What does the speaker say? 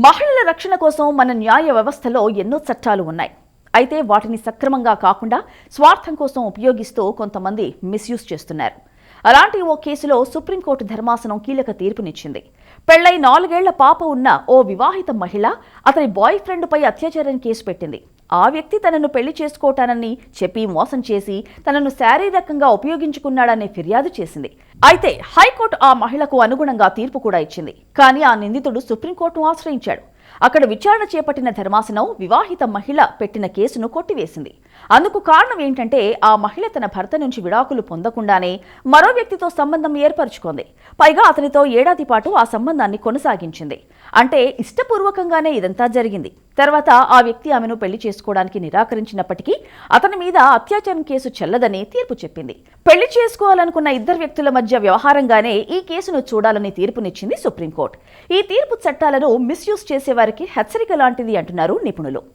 మహిళల రక్షణ కోసం మన న్యాయ వ్యవస్థలో ఎన్నో చట్టాలు ఉన్నాయి. అయితే వాటిని సక్రమంగా కాకుండా స్వార్థం కోసం ఉపయోగిస్తూ కొంతమంది మిస్యూజ్ చేస్తున్నారు. అలాంటి ఓ కేసులో సుప్రీంకోర్టు ధర్మాసనం కీలక తీర్పునిచ్చింది. పెళ్ళై నాలుగేళ్ళ పాప ఉన్న ఓ వివాహిత మహిళ అతని బాయ్ ఫ్రెండ్పై అత్యాచారం కేసు పెట్టింది. ఆ వ్యక్తి తనను పెళ్ళి చేసుకోటానని చెప్పి మోసం చేసి తనను శారీరకంగా ఉపయోగించుకున్నాడనే ఫిర్యాదు చేసింది. అయితే హైకోర్టు ఆ మహిళకు అనుగుణంగా తీర్పు కూడా ఇచ్చింది. కానీ ఆ నిందితుడు సుప్రీంకోర్టును ఆశ్రయించాడు. అక్కడ విచారణ చేపట్టిన ధర్మాసనం వివాహిత మహిళ పెట్టిన కేసును కొట్టివేసింది. అందుకు కారణం ఏంటంటే ఆ మహిళ తన భర్త నుంచి విడాకులు పొందకుండానే మరో వ్యక్తితో సంబంధం ఏర్పరచుకుంది. పైగా అతనితో ఏడాది పాటు ఆ సంబంధాన్ని కొనసాగించింది. అంటే ఇష్టపూర్వకంగానే ఇదంతా జరిగింది. తర్వాత ఆ వ్యక్తి ఆమెను పెళ్ళి చేసుకోవడానికి నిరాకరించినప్పటికీ అతని మీద అత్యాచారం కేసు చెల్లదని తీర్పు చెప్పింది. పెళ్ళి చేసుకోవాలనుకున్న ఇద్దరు వ్యక్తుల మధ్య వ్యవహారంగానే ఈ కేసును చూడాలని తీర్పునిచ్చింది సుప్రీంకోర్టు. ఈ తీర్పు చట్టాలను మిస్యూజ్ చేసేవారికి హెచ్చరిక లాంటిది అంటున్నారు నిపుణులు.